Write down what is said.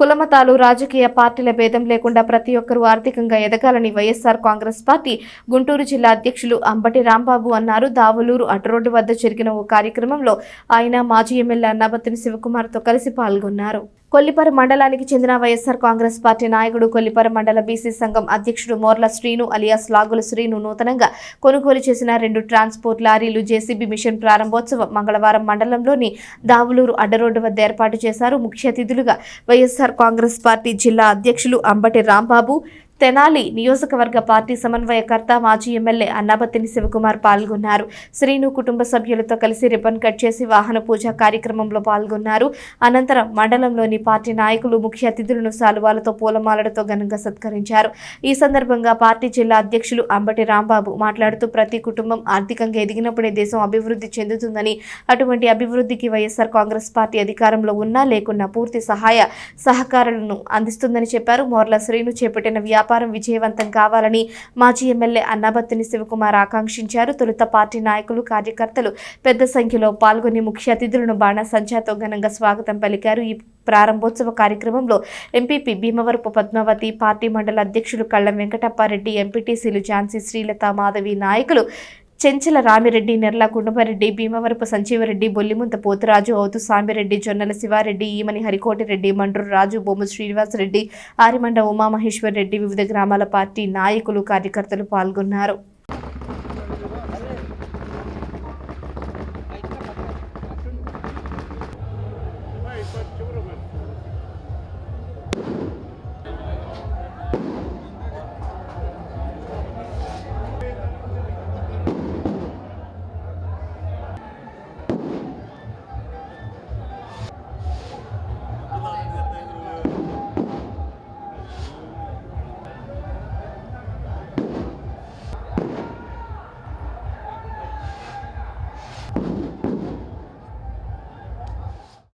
కులమతాలు రాజకీయ పార్టీల భేదం లేకుండా ప్రతి ఒక్కరూ ఆర్థికంగా ఎదగాలని వైఎస్ఆర్ కాంగ్రెస్ పార్టీ గుంటూరు జిల్లా అధ్యక్షులు అంబటి రాంబాబు అన్నారు. దావులూరు అటురోడ్డు వద్ద జరిగిన ఓ కార్యక్రమంలో ఆయన మాజీ ఎమ్మెల్యే అన్నాబత్తిని శివకుమార్తో కలిసి పాల్గొన్నారు. కొల్లిపర మండలానికి చెందిన వైఎస్ఆర్ కాంగ్రెస్ పార్టీ నాయకుడు కొల్లిపర మండల బీసీ సంఘం అధ్యక్షుడు మోర్ల శ్రీను అలియాస్ లాగుల శ్రీను నూతనంగా కొనుగోలు చేసిన రెండు ట్రాన్స్పోర్ట్ లారీలు జేసీబీ మిషన్ ప్రారంభోత్సవం మంగళవారం మండలంలోని దావులూరు అడ్డరోడ్డు వద్ద ఏర్పాటు చేశారు. ముఖ్య అతిథులుగా వైఎస్ఆర్ కాంగ్రెస్ పార్టీ జిల్లా అధ్యక్షులు అంబటి రాంబాబు తెనాలి నియోజకవర్గ పార్టీ సమన్వయకర్త మాజీ ఎమ్మెల్యే అన్నాబత్తిని శివకుమార్ పాల్గొన్నారు. శ్రీను కుటుంబ సభ్యులతో కలిసి రిబ్బన్ కట్ చేసి వాహన పూజ కార్యక్రమంలో పాల్గొన్నారు. అనంతరం మండలంలోని పార్టీ నాయకులు ముఖ్య అతిథులను సాలువాలతో పూలమాలలతో ఘనంగా సత్కరించారు. ఈ సందర్భంగా పార్టీ జిల్లా అధ్యక్షులు అంబటి రాంబాబు మాట్లాడుతూ ప్రతి కుటుంబం ఆర్థికంగా ఎదిగినప్పుడే దేశం అభివృద్ధి చెందుతుందని అటువంటి అభివృద్ధికి వైఎస్ఆర్ కాంగ్రెస్ పార్టీ అధికారంలో ఉన్నా లేకున్నా పూర్తి సహాయ సహకారాలను అందిస్తుందని చెప్పారు. మోర్ల శ్రీను చేపట్టిన వ్యాపారం విజయవంతం కావాలని మాజీ ఎమ్మెల్యే అన్నాబత్తిని శివకుమార్ ఆకాంక్షించారు. తొలుత పార్టీ నాయకులు కార్యకర్తలు పెద్ద సంఖ్యలో పాల్గొని ముఖ్య అతిథులను బాణసంచాతో ఘనంగా స్వాగతం పలికారు. ఈ ప్రారంభోత్సవ కార్యక్రమంలో ఎంపీపీ భీమవరపు పద్మావతి పార్టీ మండల అధ్యక్షులు కళ్ళం వెంకటప్పారెడ్డి ఎంపీటీసీలు ఝాన్సీ శ్రీలత మాధవి నాయకులు చెంచల రామిరెడ్డి నెర్ల కుండమరెడ్డి భీమవరపు సంజీవరెడ్డి బొల్లిముంత పోతురాజు అవుతు సామిరెడ్డి జొన్నల శివారెడ్డి ఈమని హరికోటిరెడ్డి మండ్రు రాజు బొమ్మ శ్రీనివాసరెడ్డి ఆరిమండ ఉమామహేశ్వర్ రెడ్డి వివిధ గ్రామాల పార్టీ నాయకులు కార్యకర్తలు పాల్గొన్నారు.